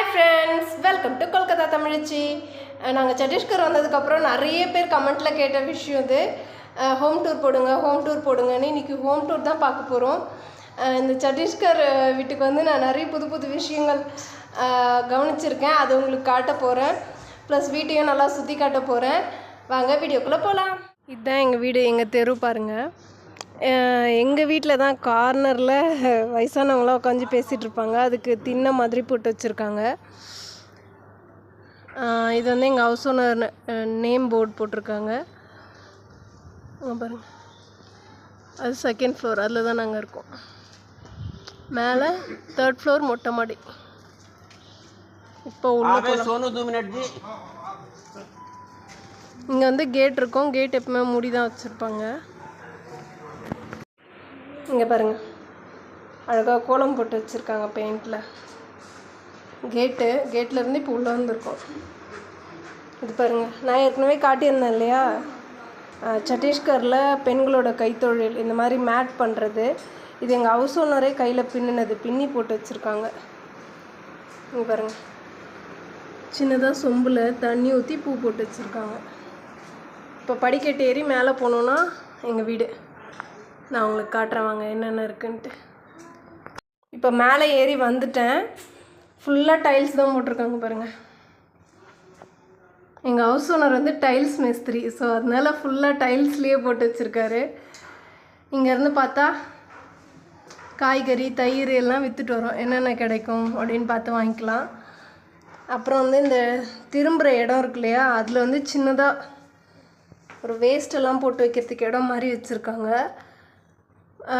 Hi friends welcome to Kolkata தமிழ்ச்சி நாங்கள் சட்டீஸ்கர் வந்ததுக்கப்புறம் நிறைய பேர் கமெண்ட்டில் கேட்ட விஷயம் இது. ஹோம் டூர் போடுங்க ஹோம் டூர் போடுங்கன்னு இன்றைக்கி ஹோம் டூர் தான் பார்க்க போகிறோம் இந்த சட்டீஸ்கர் வீட்டுக்கு வந்து நான் நிறைய புது புது விஷயங்கள் கவனிச்சிருக்கேன். அது உங்களுக்கு காட்ட போகிறேன் ப்ளஸ் வீட்டையும் நல்லா சுற்றி காட்ட போகிறேன் வாங்க வீடியோக்குள்ளே போகலாம் இதுதான் எங்கள் வீடு எங்கள் தெரு பாருங்கள் எங்கள் வீட்டில் தான் கார்னரில் வயசானவங்களாம் உட்காந்து பேசிகிட்டு இருப்பாங்க. அதுக்கு திண்ணை மாதிரி போட்டு வச்சுருக்காங்க. இது வந்து எங்கள் ஹவுஸ் ஓனர் நேம் போர்டு போட்டிருக்காங்க. பாருங்கள் அது செகண்ட் ஃப்ளோர் அதில் தான் நாங்கள் இருக்கோம். மேலே தேர்ட் ஃப்ளோர் மொட்டை மாடி. இப்போ உள்ள இங்கே வந்து கேட் இருக்கும். கேட் எப்பவுமே மூடி தான் வச்சுருப்பாங்க. இங்கே பாருங்க. அழகாக கோலம் போட்டு வச்சுருக்காங்க பெயிண்டில் கேட்டு கேட்லேருந்து இப்போ உள்ளே வந்திருக்கோம். இது பாருங்க. நான் ஏற்கனவே காட்டியிருந்தேன் இல்லையா? சட்டீஸ்கரில் சத்தீஸ்கரில் பெண்களோட கைத்தொழில் இந்த மாதிரி மேட் பண்ணுறது இது எங்கள் ஹவுஸ் ஓனரே கையில் பின்னினது. பின்னி போட்டு வச்சுருக்காங்க. இங்கே பாருங்க. சின்னதாக சொம்பில் தண்ணி ஊற்றி பூ போட்டு வச்சுருக்காங்க. இப்போ படிக்கட்டு ஏறி மேலே போனோன்னா எங்கள் வீடு. நான் உங்களுக்கு காட்டுறேன் வாங்க என்னென்ன இருக்குன்ட்டு. இப்போ மேலே ஏறி வந்துட்டேன். ஃபுல்லாக டைல்ஸ் தான் போட்டிருக்காங்க பாருங்கள் எங்கள் ஹவுஸ் ஓனர் வந்து டைல்ஸ் மேஸ்திரி. ஸோ அதனால் ஃபுல்லாக டைல்ஸ்லேயே போட்டு வச்சுருக்காரு. இங்கேருந்து பார்த்தா காய்கறி தயிர் எல்லாம் விற்றுட்டு வரோம். என்னென்ன கிடைக்கும் அப்படின்னு பார்த்து வாங்கிக்கலாம். அப்புறம் வந்து இந்த திரும்புகிற இடம் இருக்கு இல்லையா அதில் வந்து சின்னதாக ஒரு வேஸ்டெல்லாம் போட்டு வைக்கிறதுக்கு இடம் மாதிரி வச்சுருக்காங்க.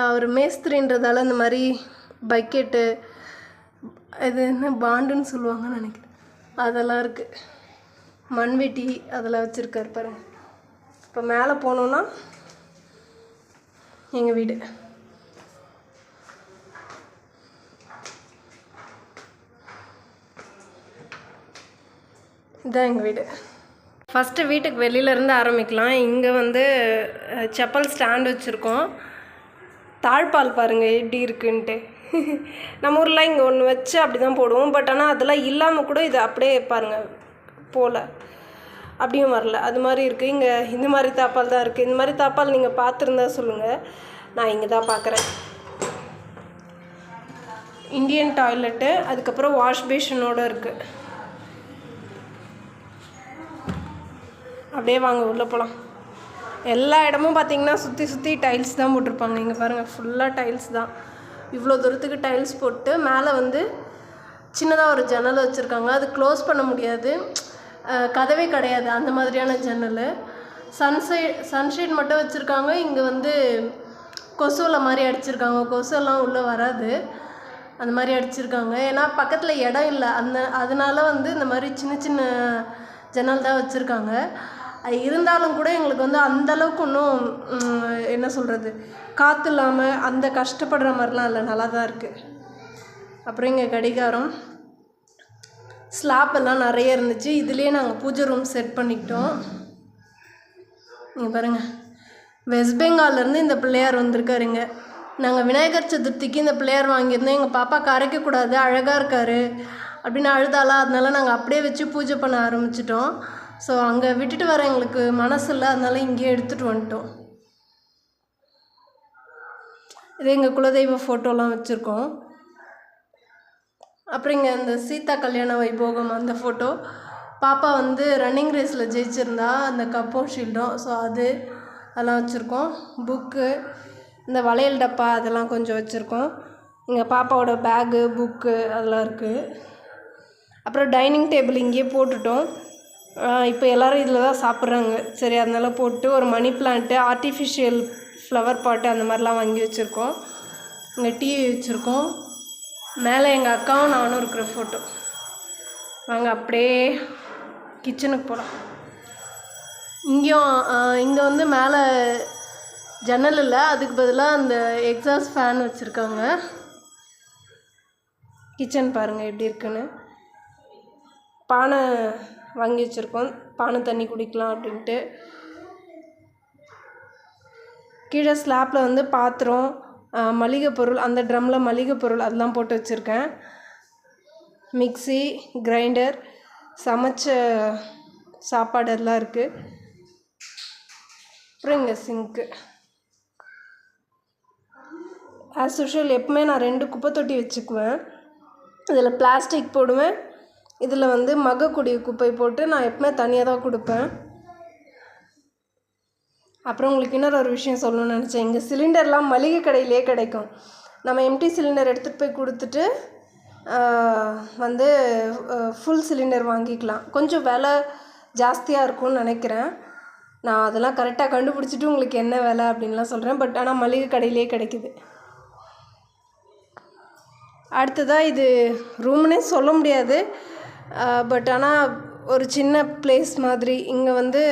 அவர் மேஸ்திரின்றதால இந்த மாதிரி பக்கெட்டு இது என்ன பாண்டுன்னு சொல்லுவாங்கன்னு நினைக்கிறேன். அதெல்லாம் இருக்குது மண்வெட்டி அதெல்லாம் வச்சுருக்காரு பாருங்க இப்போ மேலே போனோன்னா எங்கள் வீடு. இதுதான் எங்கள் வீடு. ஃபஸ்ட்டு வீட்டுக்கு வெளியிலேருந்து ஆரம்பிக்கலாம். இங்கே வந்து செப்பல் ஸ்டாண்ட் வச்சுருக்கோம். தாழ்பால் பாருங்கள் எப்படி இருக்குன்ட்டு. நம்ம ஊரில் இங்கே ஒன்று வச்சு அப்படி தான் போடுவோம். பட் ஆனால் அதெல்லாம் இல்லாமல் கூட இது அப்படியே பாருங்கள் போகல அப்படியும் வரல. அது மாதிரி இருக்குது இங்கே இந்த மாதிரி தாப்பால் தான் இருக்குது இந்த மாதிரி தாப்பால் நீங்கள் பார்த்துருந்தா சொல்லுங்கள் நான் இங்கே தான் பார்க்குறேன். இந்தியன் டாய்லெட்டு அதுக்கப்புறம் வாஷ் பேஷனோடு இருக்குது அப்படியே வாங்க உள்ளே போகலாம் எல்லா இடமும் பார்த்தீங்கன்னா சுற்றி சுற்றி டைல்ஸ் தான் போட்டிருப்பாங்க. இங்கே பாருங்கள் ஃபுல்லாக டைல்ஸ் தான். இவ்வளோ தூரத்துக்கு டைல்ஸ் போட்டு மேலே வந்து சின்னதாக ஒரு ஜன்னல் வச்சுருக்காங்க. அது க்ளோஸ் பண்ண முடியாது. கதவே கிடையாது. அந்த மாதிரியான ஜன்னல் சன்சைட் சன்ஷேட் மட்டும் வச்சுருக்காங்க. இங்கே வந்து கொசுவில் மாதிரி அடிச்சிருக்காங்க. கொசுவெல்லாம் உள்ளே வராது. அந்த மாதிரி அடிச்சிருக்காங்க. ஏன்னா பக்கத்தில் இடம் இல்லை. அந்த அதனால வந்து இந்த மாதிரி சின்ன சின்ன ஜன்னல் தான் வச்சுருக்காங்க. அது இருந்தாலும் கூட எங்களுக்கு வந்து அந்த அளவுக்கு ஒன்றும் என்ன சொல்கிறது காற்று இல்லாமல் அந்த கஷ்டப்படுற மாதிரிலாம் இல்லை. நல்லா தான் இருக்குது அப்புறம் இங்கே கடிகாரம். ஸ்லாப் எல்லாம் நிறைய இருந்துச்சு. இதுலேயே நாங்கள் பூஜை ரூம் செட் பண்ணிக்கிட்டோம். நீங்கள் பாருங்கள் வெஸ்ட் பெங்கால்லேருந்து இந்த பிள்ளையார் வந்திருக்காருங்க நாங்கள் விநாயகர் சதுர்த்திக்கு இந்த பிள்ளையார் வாங்கியிருந்தோம். எங்கள் பாப்பா கரைக்கக்கூடாது அழகாக இருக்காரு. அப்படின்னு அழுதாளா அதனால நாங்கள் அப்படியே வச்சு பூஜை பண்ண ஆரம்பிச்சிட்டோம். ஸோ அங்கே விட்டுட்டு வர எங்களுக்கு மனசு இல்லை அதனால இங்கேயே எடுத்துகிட்டு வந்துட்டோம். இது எங்கள் குலதெய்வ ஃபோட்டோலாம் வச்சுருக்கோம். அப்புறம் இங்கே இந்த சீதா கல்யாண வைபோகம் அந்த ஃபோட்டோ பாப்பா வந்து ரன்னிங் ரேஸில் ஜெயிச்சிருந்தா அந்த கப்பும் ஷீல்டும் ஸோ அது அதெல்லாம் வச்சுருக்கோம். புக்கு இந்த வளையல் டப்பா அதெல்லாம் கொஞ்சம் வச்சுருக்கோம். இங்கே பாப்பாவோட பேகு புக்கு அதெல்லாம் இருக்குது அப்புறம் டைனிங் டேபிள் இங்கேயே போட்டுட்டோம். இப்போ எல்லோரும் இதில் தான் சாப்பிட்றாங்க. சரி அதனால போட்டு ஒரு மணி பிளான்ட்டு ஆர்டிஃபிஷியல் ஃப்ளவர் பாட்டு அந்த மாதிரிலாம் வாங்கி வச்சுருக்கோம். இங்கே டிவி வச்சுருக்கோம். மேலே எங்கள் அக்காவும் நானும் இருக்கிற ஃபோட்டோ வாங்க அப்படியே கிச்சனுக்கு போகலாம் இங்கேயும் இங்கே வந்து மேலே ஜன்னல் இல்லை. அதுக்கு பதிலாக அந்த எக்ஸாஸ்ட் ஃபேன் வச்சுருக்காங்க. கிச்சன் பாருங்கள் எப்படி இருக்குன்னு. பானை வாங்கி வச்சுருக்கோம். பானை தண்ணி குடிக்கலாம் அப்படின்ட்டு. கீழே ஸ்லாப்பில் வந்து பாத்திரம் மளிகை பொருள் அந்த ட்ரம்மில் மளிகை பொருள் அதெல்லாம் போட்டு வச்சுருக்கேன். மிக்ஸி கிரைண்டர் சமைச்ச சாப்பாடு எல்லாம் இருக்குது அப்புறம் இங்கே சிங்க்கு ஆஸ் யூஷுவல் எப்பவுமே நான் ரெண்டு குப்பை தொட்டி வச்சுக்குவேன். இதில் பிளாஸ்டிக் போடுவேன். இதில் வந்து மக்கக்கூடிய குப்பை போட்டு நான் எப்பவுமே தனியாக தான் கொடுப்பேன். அப்புறம் உங்களுக்கு இன்னொரு ஒரு விஷயம் சொல்லணும்னு நினச்சேன். இங்கே சிலிண்டர்லாம் மளிகை கடையிலே கிடைக்கும். நம்ம எம்டி சிலிண்டர் எடுத்துகிட்டு போய் கொடுத்துட்டு வந்து ஃபுல் சிலிண்டர் வாங்கிக்கலாம். கொஞ்சம் விலை ஜாஸ்தியாக இருக்கும்னு நினைக்கிறேன். நான் அதெல்லாம் கரெக்டாக கண்டுபிடிச்சிட்டு உங்களுக்கு என்ன விலை அப்படின்லாம் சொல்கிறேன் பட் ஆனால் மளிகை கடையிலே கிடைக்குது. அடுத்ததாக இது ரூம்னே சொல்ல முடியாது. பட் ஆனால் ஒரு சின்ன பிளேஸ் மாதிரி இங்கே வந்து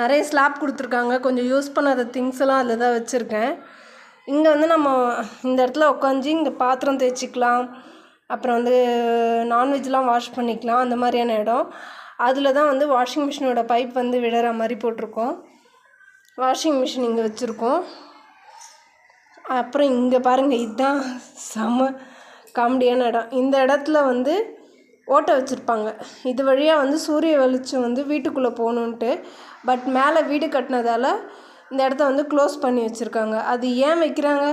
நிறைய ஸ்லாப் கொடுத்துருக்காங்க. கொஞ்சம் யூஸ் பண்ணாத திங்ஸ் எல்லாம் அதில் தான் வச்சுருக்கேன். இங்கே வந்து நம்ம இந்த இடத்துல உட்காந்து இங்கே பாத்திரம் தேய்ச்சிக்கலாம். அப்புறம் வந்து நான்வெஜ்லாம் வாஷ் பண்ணிக்கலாம். அந்த மாதிரியான இடம். அதில் தான் வந்து வாஷிங் மிஷினோட பைப் வந்து விடுற மாதிரி போட்டிருக்கோம். வாஷிங் மிஷின் இங்கே வச்சுருக்கோம். அப்புறம் இங்கே பாருங்கள் இதுதான் செம காமெடியான இடம். இந்த இடத்துல வந்து ஓட்டை வச்சுருப்பாங்க. இது வழியாக வந்து சூரிய வெளிச்சம் வந்து வீட்டுக்குள்ளே போகணுன்ட்டு பட் மேலே வீடு கட்டினதால இந்த இடத்த வந்து க்ளோஸ் பண்ணி வச்சுருக்காங்க. அது ஏன் வைக்கிறாங்க?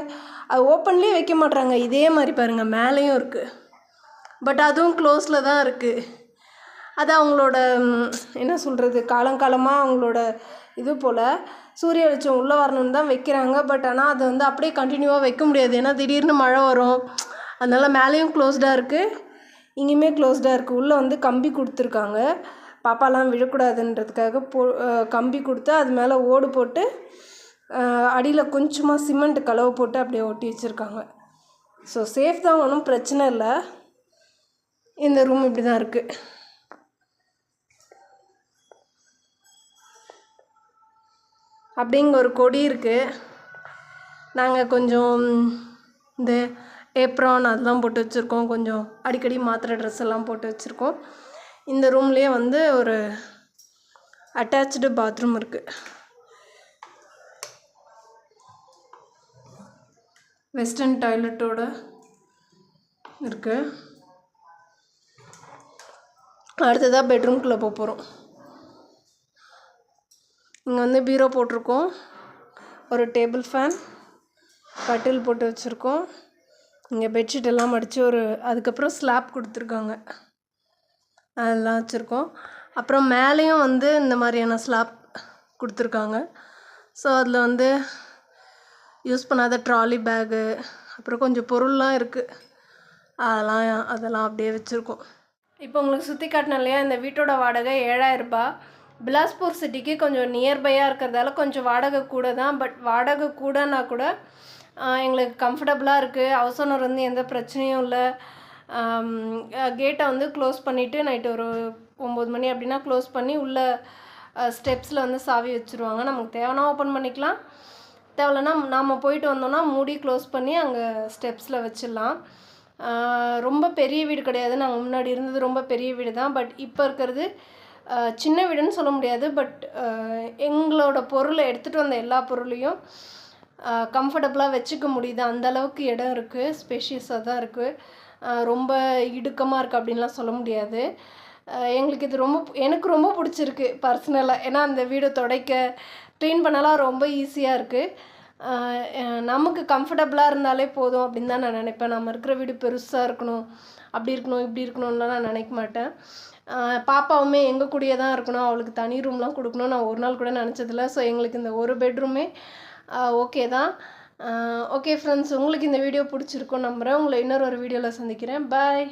அது ஓப்பன்லேயே வைக்க மாட்றாங்க. இதே மாதிரி பாருங்கள் மேலேயும் இருக்குது பட் அதுவும் க்ளோஸில் தான் இருக்குது அது அவங்களோட என்ன சொல்கிறது காலங்காலமாக அவங்களோட இது போல் சூரிய வெளிச்சம் உள்ளே வரணும்னு தான் வைக்கிறாங்க. பட் ஆனால் அதை வந்து அப்படியே கண்டினியூவாக வைக்க முடியாது. ஏன்னா திடீர்னு மழை வரும். அதனால் மேலேயும் க்ளோஸ்டாக இருக்குது இங்கேயுமே க்ளோஸ்டாக இருக்குது உள்ளே வந்து கம்பி கொடுத்துருக்காங்க. பாப்பாலாம் விழக்கூடாதுன்றதுக்காக போ கம்பி கொடுத்து அது மேலே ஓடு போட்டு அடியில் கொஞ்சமாக சிமெண்ட் கலவை போட்டு அப்படியே ஒட்டி வச்சுருக்காங்க. ஸோ சேஃப் தான் ஒன்றும் பிரச்சனை இல்லை. இந்த ரூம் இப்படி தான் இருக்குது அப்படிங்க ஒரு கொடி இருக்குது நாங்கள் கொஞ்சம் இந்த ஏப்ரான் அதெல்லாம் போட்டு வச்சுருக்கோம். கொஞ்சம் அடிக்கடி மாத்திரை ட்ரெஸ் எல்லாம் போட்டு வச்சுருக்கோம். இந்த ரூம்லேயே வந்து ஒரு அட்டாச்சு பாத்ரூம் இருக்குது வெஸ்டர்ன் டாய்லெட்டோட இருக்குது அடுத்ததாக பெட்ரூம்குள்ளே போக போகிறோம் இங்கே வந்து பீரோ போட்டிருக்கோம். ஒரு டேபிள் ஃபேன் கட்டில் போட்டு வச்சுருக்கோம். இங்கே பெட்ஷீட் எல்லாம் மடித்து ஒரு அதுக்கப்புறம் ஸ்லாப் கொடுத்துருக்காங்க. அதெல்லாம் வச்சுருக்கோம். அப்புறம் மேலேயும் வந்து இந்த மாதிரியான ஸ்லாப் கொடுத்துருக்காங்க. ஸோ அதில் வந்து யூஸ் பண்ணாத ட்ராலி பேகு அப்புறம் கொஞ்சம் பொருள்லாம் இருக்குது அதெல்லாம் அதெல்லாம் அப்படியே வச்சுருக்கோம். இப்போ உங்களுக்கு சுற்றி காட்டினோம் இல்லையா இந்த வீட்டோட வாடகை ஏழாயிரரூபா பிலாஸ்பூர் சிட்டிக்கு கொஞ்சம் நியர்பையாக இருக்கிறதால கொஞ்சம் வாடகை கூட தான் பட் வாடகை கூடனா கூட எங்களுக்கு கம்ஃபர்டபுளாக இருக்குது ஹவுஸ் ஓனர் வந்து எந்த பிரச்சனையும் இல்லை. கேட்டை வந்து க்ளோஸ் பண்ணிவிட்டு நைட்டு ஒரு ஒம்பது மணி அப்படின்னா க்ளோஸ் பண்ணி உள்ள ஸ்டெப்ஸில் வந்து சாவி வச்சுருவாங்க. நமக்கு தேவைன்னா ஓப்பன் பண்ணிக்கலாம். தேவையில்லைன்னா நாம் போயிட்டு வந்தோம்னா மூடி க்ளோஸ் பண்ணி அங்கே ஸ்டெப்ஸில் வச்சிடலாம். ரொம்ப பெரிய வீடு கிடையாது. நாங்கள் முன்னாடி இருந்தது ரொம்ப பெரிய வீடு தான். பட் இப்போ இருக்கிறது சின்ன வீடுன்னு சொல்ல முடியாது. பட் எங்களோட பொருளை எடுத்துகிட்டு வந்த எல்லா பொருளையும் கம்ஃபர்டபுளாக வச்சுக்க முடியுது. அந்த அளவுக்கு இடம் இருக்குது ஸ்பேஷியஸாக தான் இருக்குது ரொம்ப இடுக்கமாக இருக்குது அப்படின்லாம் சொல்ல முடியாது. எங்களுக்கு இது ரொம்ப எனக்கு ரொம்ப பிடிச்சிருக்கு பர்சனலாக ஏன்னா அந்த வீடை துடைக்க க்ளீன் பண்ணலாம் ரொம்ப ஈஸியாக இருக்குது நமக்கு கம்ஃபர்டபுளாக இருந்தாலே போதும் அப்படின்னு தான் நான் நினைப்பேன். நம்ம இருக்கிற வீடு பெருசாக இருக்கணும். அப்படி இருக்கணும் இப்படி இருக்கணும்லாம் நான் நினைக்க மாட்டேன். பாப்பாவுமே எங்கள் கூடயே தான் இருக்கணும். அவளுக்கு தனி ரூம்லாம் கொடுக்கணும் நான் ஒரு நாள் கூட நினச்சதில்ல. ஸோ எங்களுக்கு இந்த ஒரு பெட்ரூமே ஓகே தான். ஓகே ஃப்ரெண்ட்ஸ் உங்களுக்கு இந்த வீடியோ பிடிச்சிருக்கும் நம்புகிறேன் உங்களை இன்னொரு ஒரு வீடியோவில் சந்திக்கிறேன். பாய்